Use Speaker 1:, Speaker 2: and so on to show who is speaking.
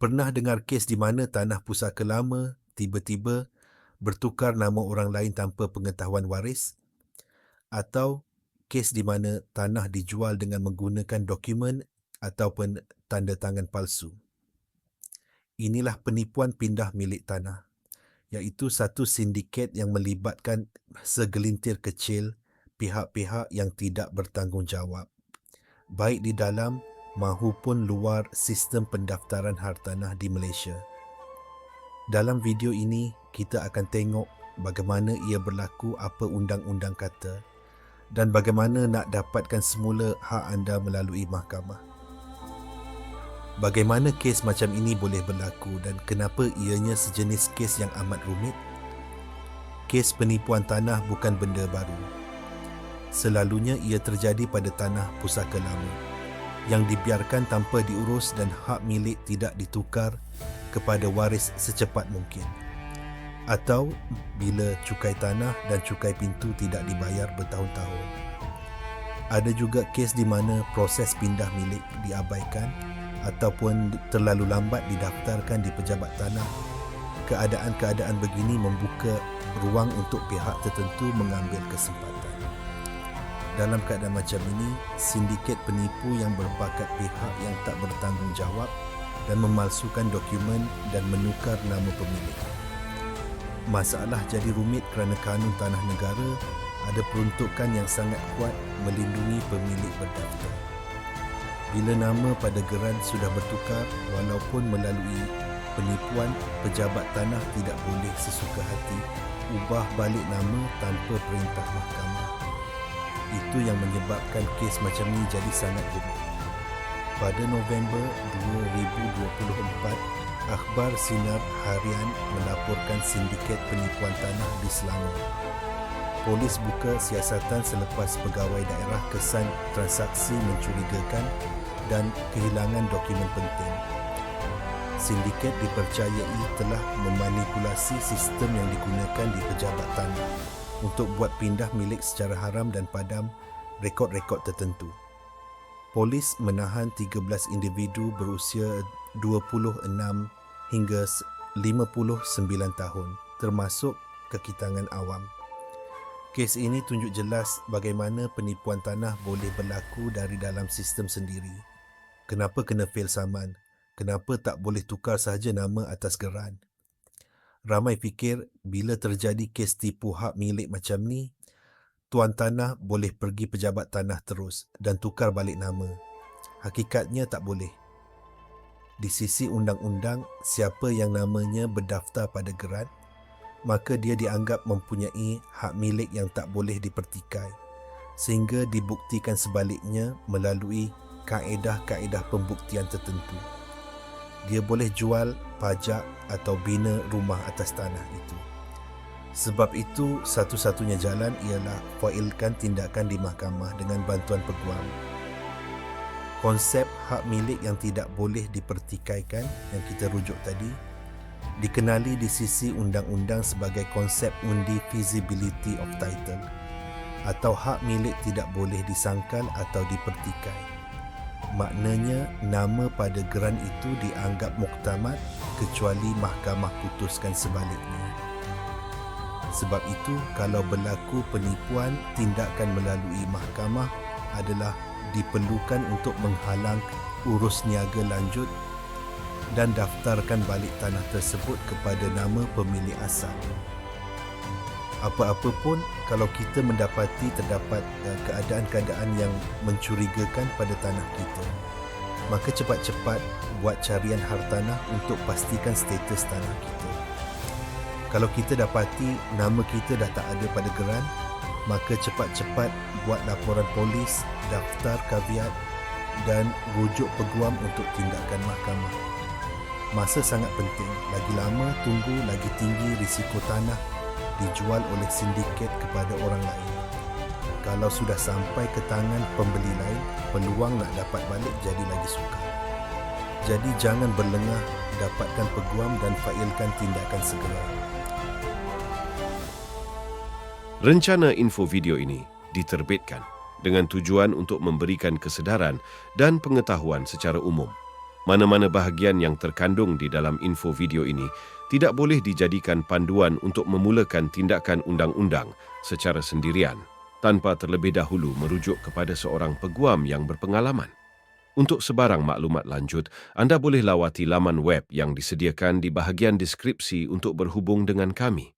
Speaker 1: Pernah dengar kes di mana tanah pusaka lama tiba-tiba bertukar nama orang lain tanpa pengetahuan waris? Atau kes di mana tanah dijual dengan menggunakan dokumen ataupun tanda tangan palsu? Inilah penipuan pindah milik tanah, iaitu satu sindiket yang melibatkan segelintir kecil pihak-pihak yang tidak bertanggungjawab, baik di dalam mahupun luar sistem pendaftaran hartanah di Malaysia. Dalam video ini, kita akan tengok bagaimana ia berlaku apa undang-undang kata dan bagaimana nak dapatkan semula hak anda melalui mahkamah. Bagaimana kes macam ini boleh berlaku dan kenapa ianya sejenis kes yang amat rumit? Kes penipuan tanah bukan benda baru. Selalunya ia terjadi pada tanah pusaka lama yang dibiarkan tanpa diurus dan hak milik tidak ditukar kepada waris secepat mungkin. Atau bila cukai tanah dan cukai pintu tidak dibayar bertahun-tahun. Ada juga kes di mana proses pindah milik diabaikan ataupun terlalu lambat didaftarkan di pejabat tanah. Keadaan-keadaan begini membuka ruang untuk pihak tertentu mengambil kesempatan. Dalam keadaan macam ini, sindiket penipu yang berbakat pihak yang tak bertanggungjawab dan memalsukan dokumen dan menukar nama pemilik. Masalah jadi rumit kerana kanun tanah negara ada peruntukan yang sangat kuat melindungi pemilik berdaftar. Bila nama pada geran sudah bertukar walaupun melalui penipuan, pejabat tanah tidak boleh sesuka hati ubah balik nama tanpa perintah mahkamah. Itu yang menyebabkan kes macam ni jadi sangat rumit. Pada November 2024, Akhbar Sinar Harian melaporkan sindiket penipuan tanah di Selangor. Polis buka siasatan selepas pegawai daerah kesan transaksi mencurigakan dan kehilangan dokumen penting. Sindiket dipercayai telah memanipulasi sistem yang digunakan di pejabat tanah untuk buat pindah milik secara haram dan padam rekod-rekod tertentu. Polis menahan 13 individu berusia 26 hingga 59 tahun termasuk kekitangan awam. Kes ini tunjuk jelas bagaimana penipuan tanah boleh berlaku dari dalam sistem sendiri. Kenapa kena fail saman? Kenapa tak boleh tukar sahaja nama atas geran? Ramai fikir bila terjadi kes tipu hak milik macam ni, tuan tanah boleh pergi pejabat tanah terus dan tukar balik nama. Hakikatnya tak boleh. Di sisi undang-undang, siapa yang namanya berdaftar pada geran, maka dia dianggap mempunyai hak milik yang tak boleh dipertikai sehingga dibuktikan sebaliknya melalui kaedah-kaedah pembuktian tertentu dia boleh jual, pajak atau bina rumah atas tanah itu. Sebab itu, satu-satunya jalan ialah failkan tindakan di mahkamah dengan bantuan peguam. Konsep hak milik yang tidak boleh dipertikaikan yang kita rujuk tadi dikenali di sisi undang-undang sebagai konsep undi feasibility of title atau hak milik tidak boleh disangkal atau dipertikai maknanya nama pada geran itu dianggap muktamad kecuali mahkamah putuskan sebaliknya. Sebab itu, kalau berlaku penipuan, tindakan melalui mahkamah adalah diperlukan untuk menghalang urus niaga lanjut dan daftarkan balik tanah tersebut kepada nama pemilik asal apa-apa pun kalau kita mendapati terdapat uh, keadaan-keadaan yang mencurigakan pada tanah kita maka cepat-cepat buat carian hartanah untuk pastikan status tanah kita. Kalau kita dapati nama kita dah tak ada pada geran maka cepat-cepat buat laporan polis daftar kaviat dan rujuk peguam untuk tindakan mahkamah. Masa sangat penting. Lagi lama tunggu lagi tinggi risiko tanah dijual oleh sindiket kepada orang lain. Kalau sudah sampai ke tangan pembeli lain, peluang nak dapat balik jadi lagi sukar. Jadi jangan berlengah, dapatkan peguam dan failkan tindakan segera.
Speaker 2: Rencana info video ini diterbitkan dengan tujuan untuk memberikan kesedaran dan pengetahuan secara umum Mana-mana bahagian yang terkandung di dalam info video ini tidak boleh dijadikan panduan untuk memulakan tindakan undang-undang secara sendirian tanpa terlebih dahulu merujuk kepada seorang peguam yang berpengalaman. Untuk sebarang maklumat lanjut, anda boleh lawati laman web yang disediakan di bahagian deskripsi untuk berhubung dengan kami.